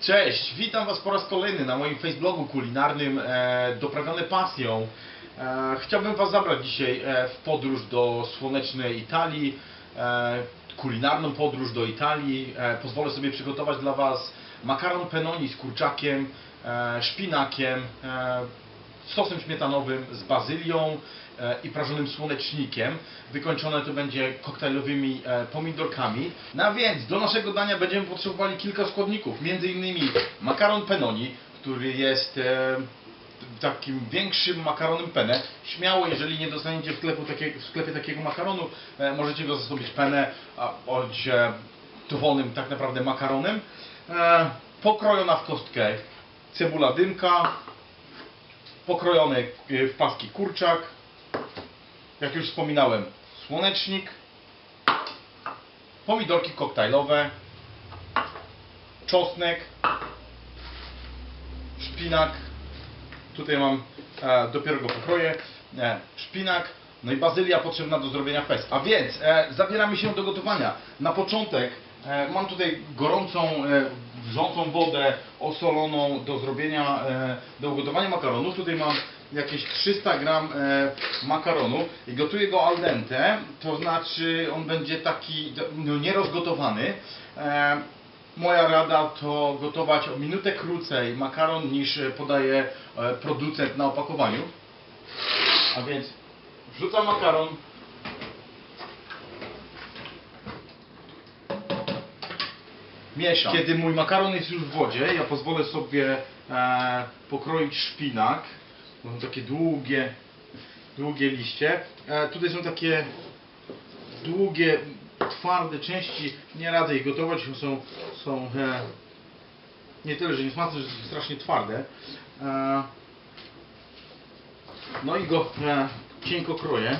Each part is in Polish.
Cześć, witam Was po raz kolejny na moim Facebooku kulinarnym e, Doprawione Pasją. E, chciałbym Was zabrać dzisiaj e, w podróż do słonecznej Italii, e, kulinarną podróż do Italii. E, pozwolę sobie przygotować dla Was makaron penoni z kurczakiem, e, szpinakiem, e, sosem śmietanowym z bazylią e, i prażonym słonecznikiem. Wykończone to będzie koktajlowymi e, pomidorkami. No a więc do naszego dania będziemy potrzebowali kilka składników, między innymi makaron penoni, który jest e, takim większym makaronem penne. Śmiało, jeżeli nie dostaniecie w, sklepu takie, w sklepie takiego makaronu, możecie go zastąpić penne, a bądź dowolnym tak naprawdę makaronem. Pokrojona w kostkę cebula dymka, pokrojony w paski kurczak, jak już wspominałem, słonecznik, pomidorki koktajlowe, czosnek, szpinak, tutaj mam e, dopiero go pokroję, e, szpinak, no i bazylia potrzebna do zrobienia pes. A więc e, zabieramy się do gotowania. Na początek e, mam tutaj gorącą, e, wrzącą wodę osoloną do zrobienia, e, do ugotowania makaronu. Tutaj mam jakieś 300 gram e, makaronu i gotuję go al dente, to znaczy on będzie taki no, nierozgotowany. E, Moja rada to gotować o minutę krócej makaron niż podaje producent na opakowaniu. A więc wrzucam makaron. Mieszam. Kiedy mój makaron jest już w wodzie, ja pozwolę sobie e, pokroić szpinak. To są takie długie, długie liście. E, tutaj są takie długie, twarde części. Nie radzę ich gotować, bo są, są e, nie tyle, że nie smaczne, że są strasznie twarde. E, no i go e, cienko kroję.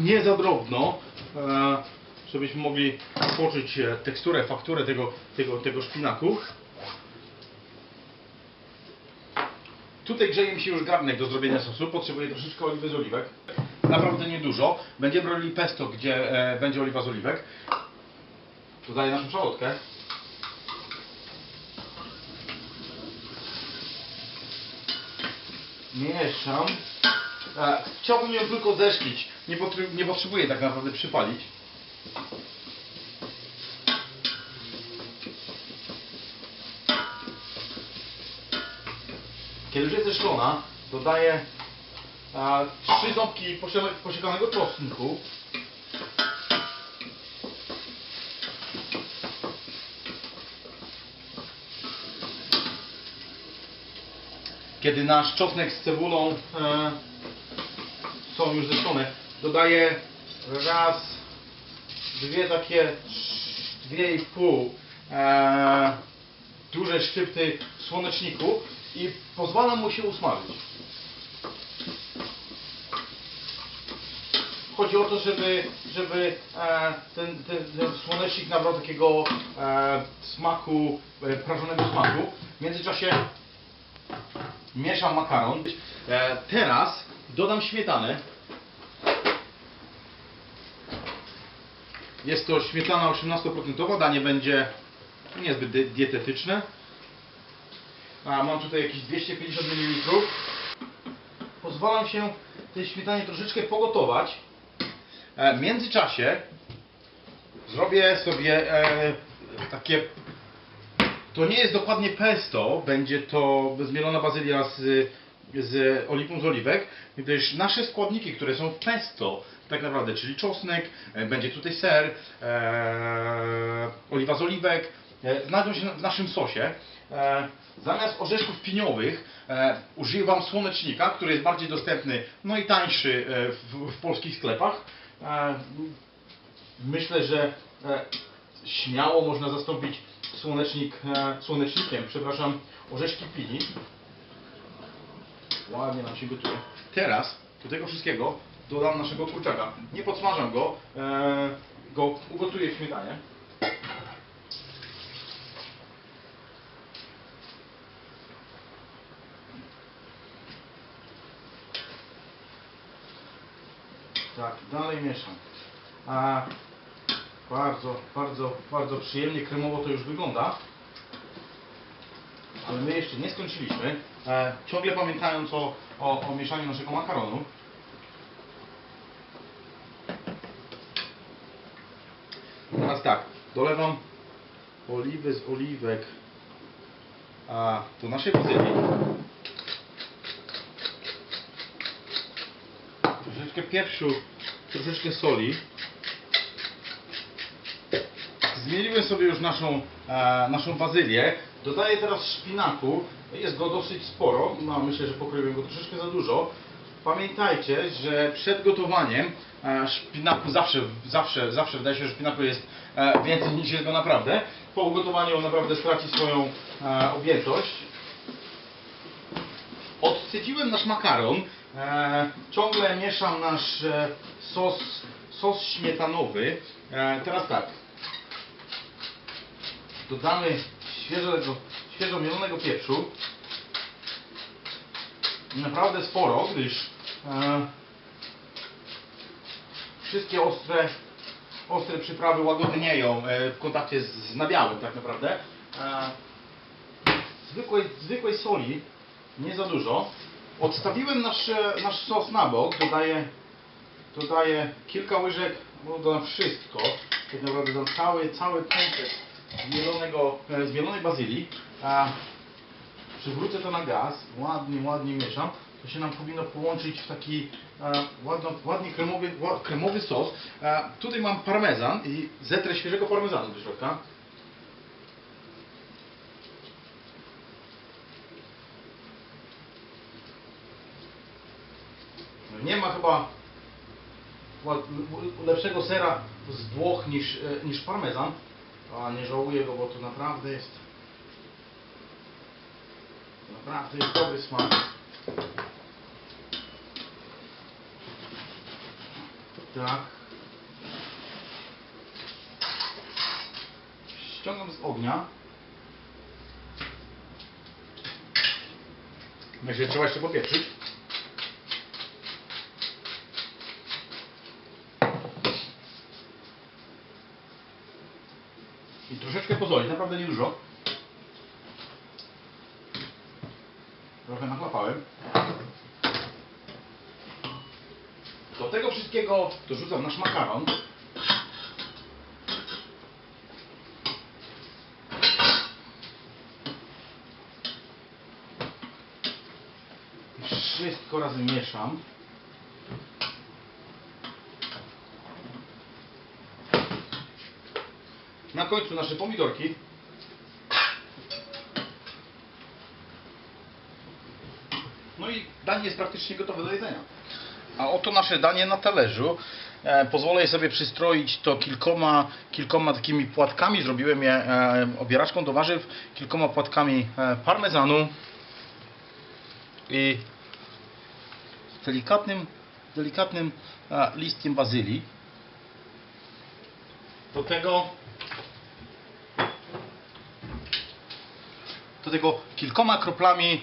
Nie za drobno, e, żebyśmy mogli poczuć e, teksturę, fakturę tego, tego, tego szpinaku. Tutaj grzeje mi się już garnek do zrobienia sosu. Potrzebuję troszeczkę oliwy z oliwek. Naprawdę niedużo. Będziemy robili pesto, gdzie e, będzie oliwa z oliwek. Dodaję naszą szalotkę. Mieszam. E, chciałbym ją tylko zeszklić. Nie, potry- nie potrzebuję tak naprawdę przypalić. Kiedy już jest zeszklona, dodaję a, trzy ząbki posiekanego czosnku. Kiedy nasz czosnek z cebulą e, są już zeszklone, dodaję raz, dwie takie, dwie i pół e, duże szczypty słoneczniku i pozwalam mu się usmażyć. Chodzi o to, żeby, żeby e, ten, ten, ten słonecznik nabrał takiego e, smaku, e, prażonego smaku. W międzyczasie mieszam makaron. E, teraz dodam śmietanę. Jest to śmietana 18%, danie będzie niezbyt di- dietetyczne. A, mam tutaj jakieś 250 ml. Pozwalam się tej śmietanie troszeczkę pogotować. E, W międzyczasie zrobię sobie e, takie. To nie jest dokładnie pesto, będzie to zmielona bazylia z, z oliwą z oliwek, gdyż nasze składniki, które są w pesto, tak naprawdę, czyli czosnek, e, będzie tutaj ser, e, oliwa z oliwek, e, znajdą się w naszym sosie. Zamiast orzeszków piniowych e, używam słonecznika, który jest bardziej dostępny, no i tańszy e, w, w polskich sklepach. E, myślę, że e, śmiało można zastąpić słonecznik e, słonecznikiem, przepraszam, orzeszki pini. Ładnie nam się gotuje. Teraz do tego wszystkiego dodam naszego kurczaka. Nie podsmażam go, e, go ugotuję w śmietanie. Tak, dalej mieszam. A Bardzo, bardzo, bardzo przyjemnie kremowo to już wygląda. Ale my jeszcze nie skończyliśmy. E, ciągle pamiętając o, o, o mieszaniu naszego makaronu. Teraz tak, dolewam oliwy z oliwek a, do naszej bazylii. Troszeczkę pieprzu, troszeczkę soli. Zmieniłem sobie już naszą, e, naszą bazylię. Dodaję teraz szpinaku. Jest go dosyć sporo. No, myślę, że pokroiłem go troszeczkę za dużo. Pamiętajcie, że przed gotowaniem e, szpinaku zawsze, zawsze, zawsze wydaje się, że szpinaku jest e, więcej niż jest go naprawdę. Po ugotowaniu on naprawdę straci swoją e, objętość. Odcedziłem nasz makaron. Ciągle mieszam nasz sos, sos śmietanowy. Teraz tak. Dodamy świeżego, świeżo mielonego pieprzu. Naprawdę sporo, gdyż wszystkie ostre, ostre przyprawy łagodnieją e, w kontakcie z, z nabiałem tak naprawdę. Zwykłej, zwykłej soli, nie za dużo. Odstawiłem nasz, e, nasz sos na bok, dodaję, dodaję kilka łyżek, no dodam wszystko, tak naprawdę dam cały, cały komplet zmielonego, e, zmielonej bazylii. Przywrócę to na gaz, ładnie, ładnie mieszam. To się nam powinno połączyć w taki e, ładno, ładnie kremowy, ła- kremowy sos. E, tutaj mam parmezan i zetrę świeżego parmezanu do środka. Nie ma chyba ład- lepszego sera z Włoch niż, e, niż parmezan. A nie żałuję go, bo to naprawdę jest naprawdę jest dobry smak. Tak. Ściągam z ognia. Że trzeba jeszcze popieprzyć. I troszeczkę pozwolić, naprawdę niedużo. Trochę nachlapałem. Do tego wszystkiego dorzucam nasz makaron. I Wszystko razem mieszam. Na końcu nasze pomidorki. No i danie jest praktycznie gotowe do jedzenia. A oto nasze danie na talerzu. E, pozwolę sobie przystroić to kilkoma, kilkoma takimi płatkami. Zrobiłem je e, obieraczką do warzyw, kilkoma płatkami e, parmezanu i delikatnym, delikatnym listkiem bazylii. Do tego do tego kilkoma kroplami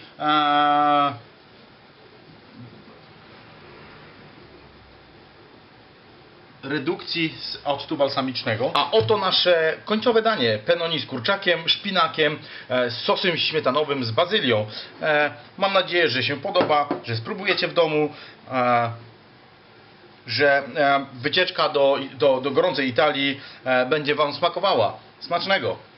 redukcji z octu balsamicznego. A oto nasze końcowe danie. Penoni z kurczakiem, szpinakiem, e, z sosem śmietanowym, z bazylią. E, mam nadzieję, że się podoba, że spróbujecie w domu. E, że wycieczka do, do, do gorącej Italii będzie Wam smakowała. Smacznego!